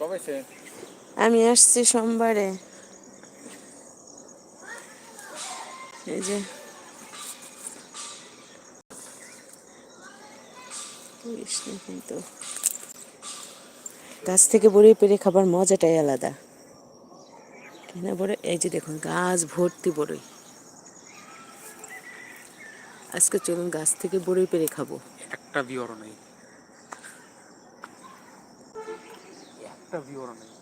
কবে সে? আমি আসছি সোমবারে। এই যে। কিন্তু। গাছ থেকে বড়ি পেরে খাবার মজাটাই আলাদা। কিনা বড়ে? এই যে দেখুন গাছ ভর্তি বড়ই। আজকে চলুন গাছ থেকে বড়ই পেরে খাব। একটা ভিওরও নেই একটা ভিওরও নেই।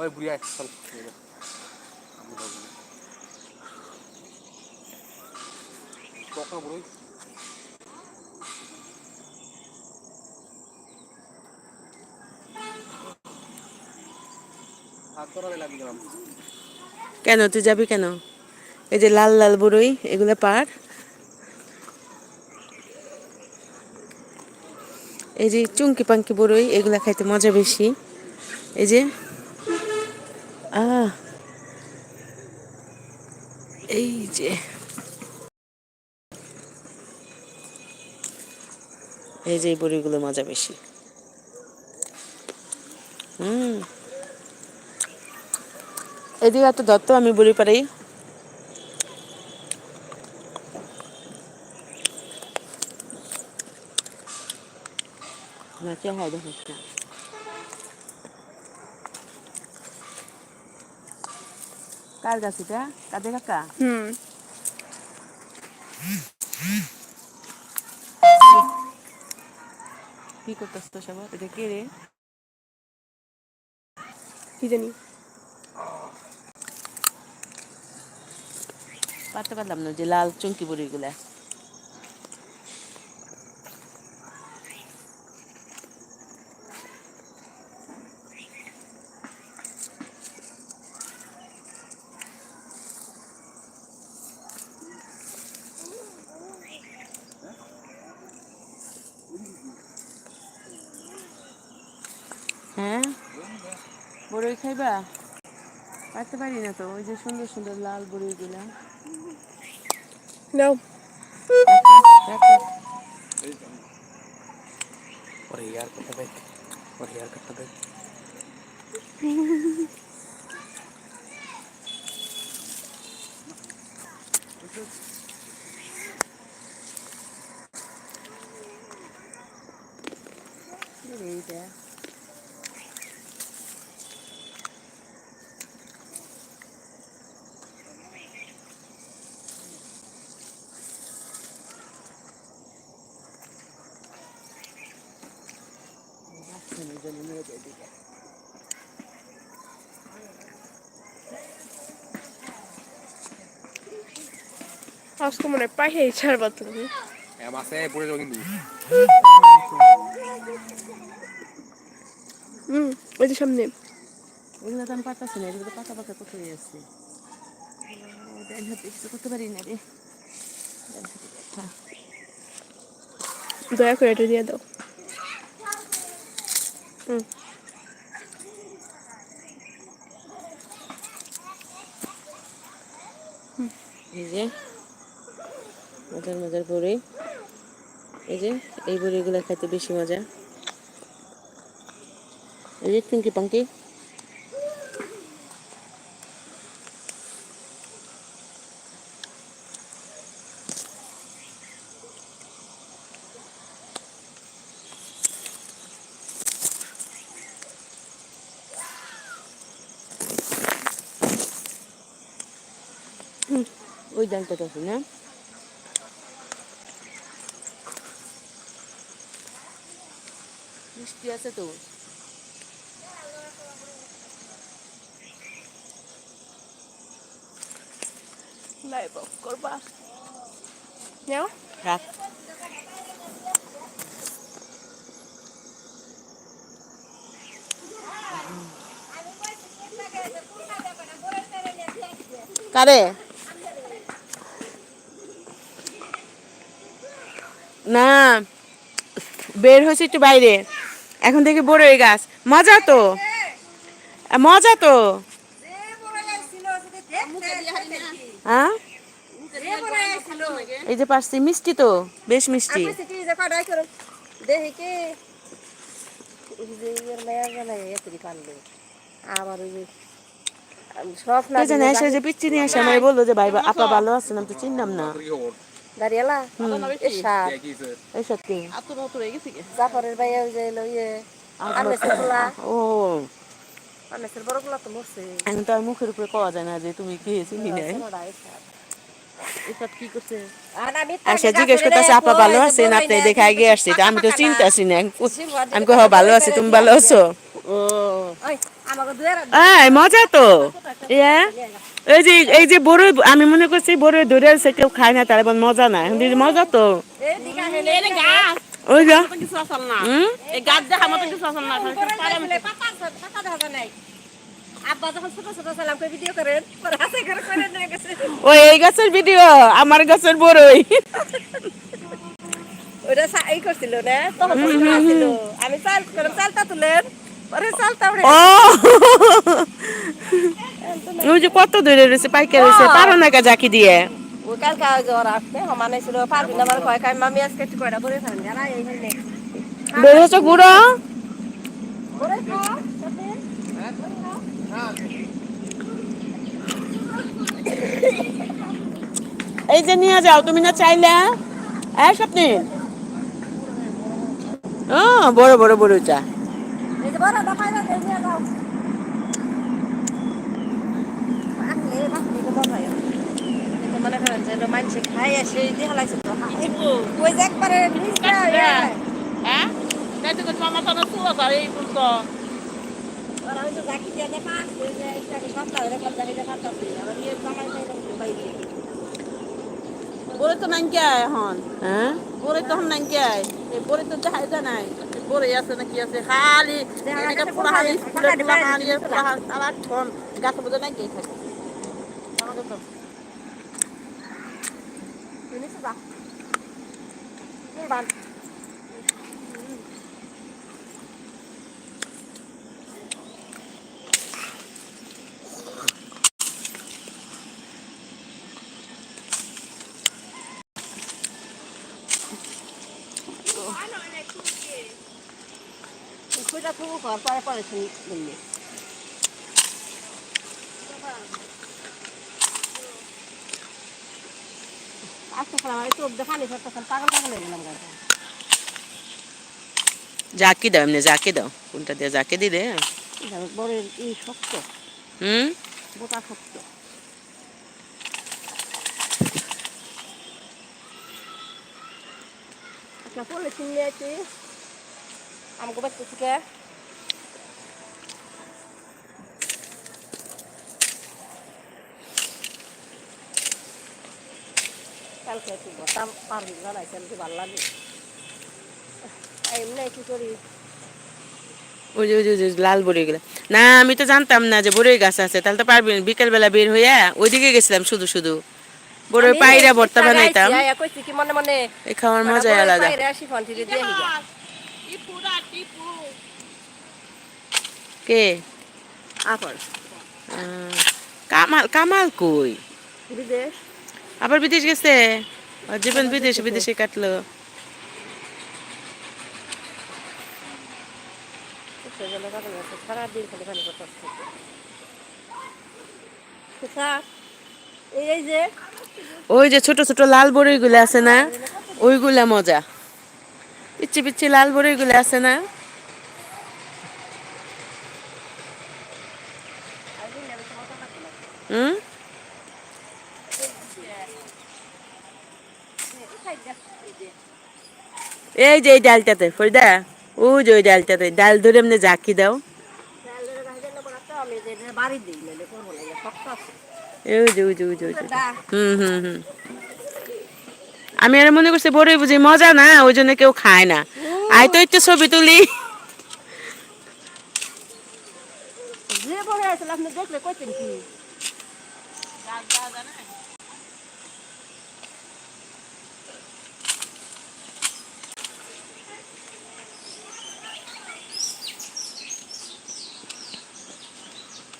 ওই বুড়ি এক সাল আমি না কখন বুড়ি কেন, তুই যাবি কেন? এই যে লাল লাল বড়ই, এগুলো পার। এই যে চুঙ্কি পাঙ্কি বড়ই, এগুলা খাইতে মজা বেশি। এই যে, আহ, এই যে। এই যে বড়িগুলো মজা বেশি। হুম। এদিকে এত দত্ত আমি বড়ি পাড়াই হয় দেখো একটা। কার গাছ কাদের কাকা কি করতেছ তো সবার এটা কে রে কি জানি পারতে পারলাম না যে লাল চুমকি বড়িগুলা বড়ই খাইবা? পারতে পারি না তো ওই যে সুন্দর সুন্দর লাল বড়িগুলা। নাও। রাখো ওরে ইয়ার কথা দেখ ওরে ইয়ার কথা দেখ এইটা আজকে মনে হয় ছাড়বা তুমি। পড়ে যাব কিন্তু। হুম ওই যে সামনে। এগুলো তো আমি পাতাছি না এগুলো তো পাতা পাতা করতে যাচ্ছি। হাতে কিছু করতে পারি না রে। দয়া করে এটা দিয়ে দাও। এই যে, মজার মজার বড়ি। এই যে, এই বড়িগুলো খাইতে বেশি মজা। এই যে, পিঙ্কি পাঙ্কি। ওই ডালটা আছে না মিষ্টি আছে তো লাইভ অফ করবা নাও রাখ কারে না, বের হয়েছে একটু বাইরে। এখন থেকে বড় হয়ে গাছ। মজা তো। মজা তো। হ্যাঁ? এই যে মিষ্টি তো, বেশ মিষ্টি। আবার সব না যে পিচ্ছি নিয়ে এসে আমার বলল যে, ভাই, আপা ভালো আছেন, আমি তো চিনলাম না। দাঁড়িয়েলা এ সার এইসব কি জাফরের ভাই ওই যে এলো ইয়ে ও আমেসের বড় পোলা তো মরছে এখন তো মুখের উপরে পাওয়া যায় না যে তুমি কে চিনি নাই ছোটটা এ সার। এসব কি করছে আর আমি আসে জিজ্ঞেস করতেছে আপা ভালো আছেন আপনি দেখে আগে আসছি আমি তো চিন্তাছি না আমি কহ ভালো আছি তুমি ভালো আছো ও আমাকে দুয়ের এই মজা তো ইয়া এই যে এই যে বড় আমি মনে করছি বড় ধরে আছে কেউ খায় না তার এবার মজা না। মজা তো? এই ওই যা। এই ওই গাছের ভিডিও আমার গাছের বড়ই। ওটা এই করছিল না? তখন আমি চাল করে চালটা তুলেন পরে চালটা ওই যে কত দূরে রয়েছে পাইকার রয়েছে পারো না জাকি দিয়ে? ও কালকে ওই আসছে সমানে ছিল পারবি না আমার কয় কয় মামি আজকে একটু কয়টা করে ফেলেন জানা এই হইলে গুঁড়ো? যে নিয়ে যাও তুমি না চাইলে? হ্যাঁ স্বপ্নে? ও বড় বড় বড় চা। বড় না এই নিয়ে যাও। হয়। মনে করেন যে মানুষে খাই আসে দেখা লাগছে তো ওই যে একবারে ইয়ে। হ্যাঁ তাই তো কিছু আমার তো চুল আছে এই ফুল তো ওরা ওই জাকি দিয়ে দেখা আসছে যে এইটাকে সস্তা হলে কম দামে দেখা আসছে আবার ইয়ে জামাই বাইরে বলে তো নাই কে এখন হ্যাঁ বলে তখন নাই কে এই বলে তো দেখা যায় নাই বলে আছে না কি আছে খালি পুরা হালি ফুলের পুরা হালি পুরা সারাক্ষণ গাছ বোঝা নাই কে থাকে আমাকে তো তুই নিচে যা হুম, বান। এই খুঁজা খুব কর পরে পরে শুনি বললি আজকে আমার চোখ দেখানি করতেছেন পাগল পাগল হয়ে গেলাম গাড়ি জাকি দাও এমনি জাকি দাও। কোনটা দিয়ে জাকি দিলে? শক্ত। হুম? বোটা শক্ত। একটা পড়লে চিনি আছে আমাকে বাচ্চা থেকে কালকে একটু বতাম পারবি না নাই কালকে ভালো লাগে। এমনি কি করি? ওই যে ওই যে লাল বড়ই গুলা না আমি তো জানতাম না যে বড়ই গাছ আছে তাহলে তো পারবি বিকেল বেলা বের হইয়া ওইদিকে গেছিলাম শুধু শুধু। বড়ই পায়রা ভর্তা বানাইতাম। কি এই খাওয়ার মজাই আলাদা। কে? কামাল কামাল কই? বিদেশ আবার বিদেশ গেছে? জীবন বিদেশ, বিদেশে কাটলো। ওই যে ছোট ছোট লাল বড়ই গুলো আছে না? ওইগুলা মজা। পিচ্ছি পিচ্ছি লাল বড়ই গুলো আছে না হুম এই যে এই ডালটাতে ফরিদা ওই যে ওই ডালটাতে ডাল ধরে এমনি জাকি দাও। আমি ওই ওই ওই ওই আর মনে করছি বড়ই বুঝি মজা না ওই জন্য কেউ খায় না। আয় তো একটু ছবি তুলি। আপনি দেখলে কইতেন কি?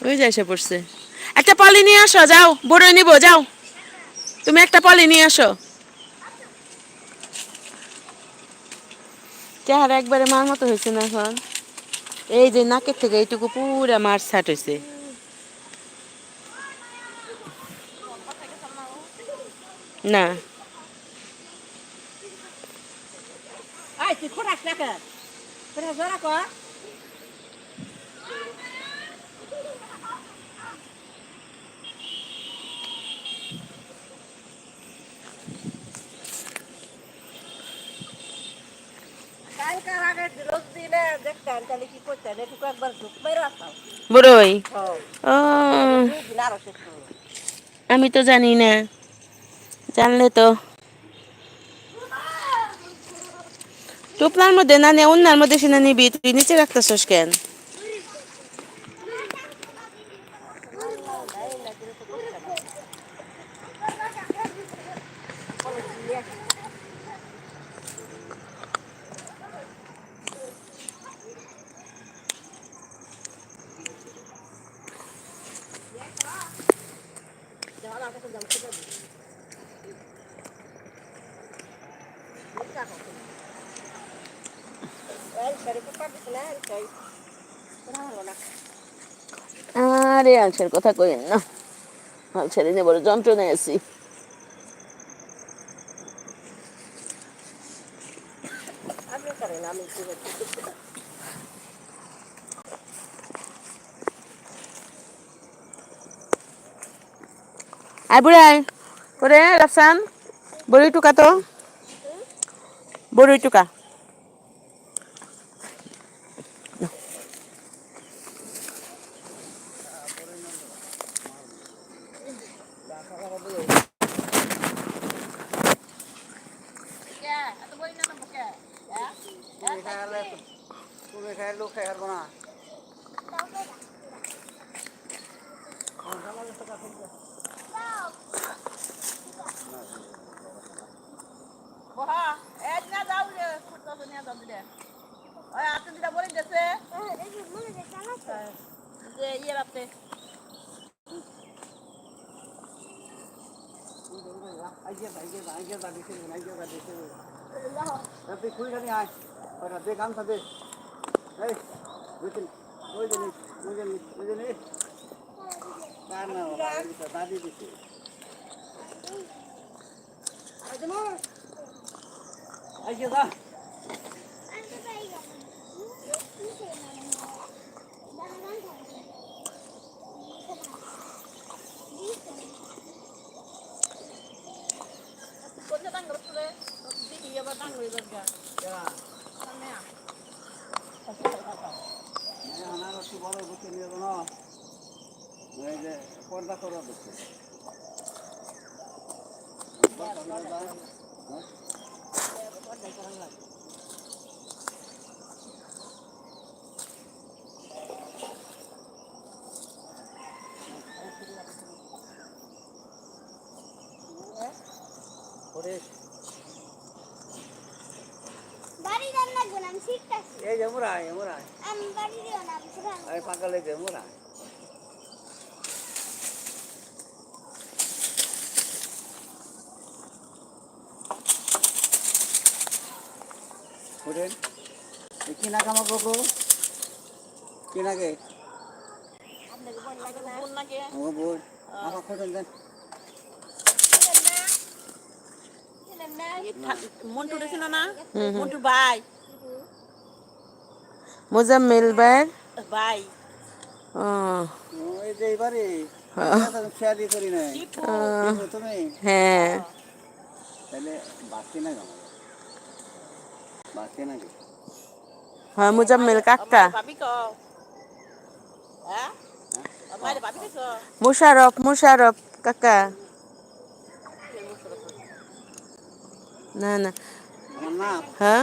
ওই যে এসে পড়ছে। একটা পলি নিয়ে আসো, যাও, বড়ই নিব, যাও। তুমি একটা পলি নিয়ে আসো। চেহারা একবারে মার মতো হয়েছে না এখন? এই যে নাকের থেকে এইটুকু পুরা মার ছাট হয়েছে। না। খোরাস না তোরা কর কালকার আগে রোজ দিলে দেখতেন তাহলে কি করতেন এটুকু একবার ঢুক মেরে আসতাম বড়ই? ও। আমি তো জানি না। জানলে তো। টুপলার মধ্যে না নে অন্যার মধ্যে শুনে নিবি। তুই নিচে রাখতেছস কেন এই শাড়ি তো পাবিস না এই শাড়ি তোরা হলো না আরে আলসের কথা কইেন না। আলসের নিয়ে বড় যন্ত্রণায় আছি। আমি করেন আমি কি আয় বুড়ি আয়। ওরে রাফসান বড়ি টুকা তো। বড়ি টুকা তুমি খাই লোক খাই হারবো না বহা এজ না যাও রে ফুটতো তো নিয়ে যাও দিলে ওই আতে দিটা বলে গেছে যে ইয়ে রাতে আইগে আইগে আইগে দা দিছে আইগে দা দিছে তুই খুই খানি আয় ওটা দে গামছা দে এই বুঝলি ওই যে ওই যে ওই যে কার না দাদি দিছে আইগে দা কোনটা দাঙ্গ করে দেখি এবার দাঙ্গ হয়ে যাবে আমার একটু বড় বুকে নিয়ে যাব না এই যে পর্দা করা দিচ্ছে ওরে বাড়ি রান্না গুনাম শিখতাছি এই যে মোরা মোরা আমি বাড়ি দিও না আমি শুধু এই পাকালে যে মোরা ওঠেন এই কামা করব কি নাগে কোন নাকি ও বই আমার খোঁজেন দেন। মন্টু ছিল না মন্টু ভাই মোজাম্মেল হ্যাঁ। তাহলে বাকি না কামা বাকি নাকি হ্যাঁ মোজাম্মেল কাকা। কও। হ্যাঁ? মুশারফ মুশারফ কাকা। না না। হ্যাঁ?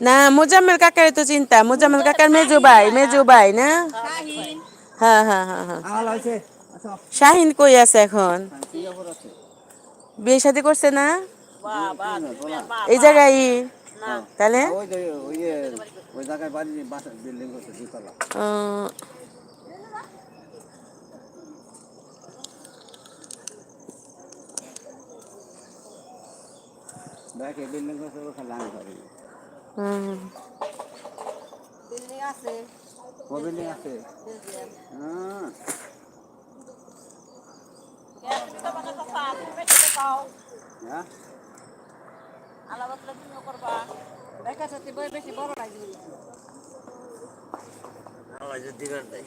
না মোজাম্মেল কাকার তো চিন্তা। মোজাম্মেল কাকার মেজু ভাই মেজু ভাই না? শাহিন হ্যাঁ হ্যাঁ হ্যাঁ। হ্যাঁ আচ্ছা। শাহিন কই আছে এখন? বিয়ে শাদি করছে না? এই জায়গায়? তাহলে? ওই যে ওই যে ওই জায়গায় বাড়ি বিল্ডিং করছে দেখে বিল্ডিং করছে ওখানে আমি পারি হুম বিল্ডিং আছে মোবিলিং আছে বেলজিয়াম হ্যাঁ আলাদা তুমিও করবা দেখা সত্যি বই বেশি বড় লাগবে আল্লাহ যদি তাই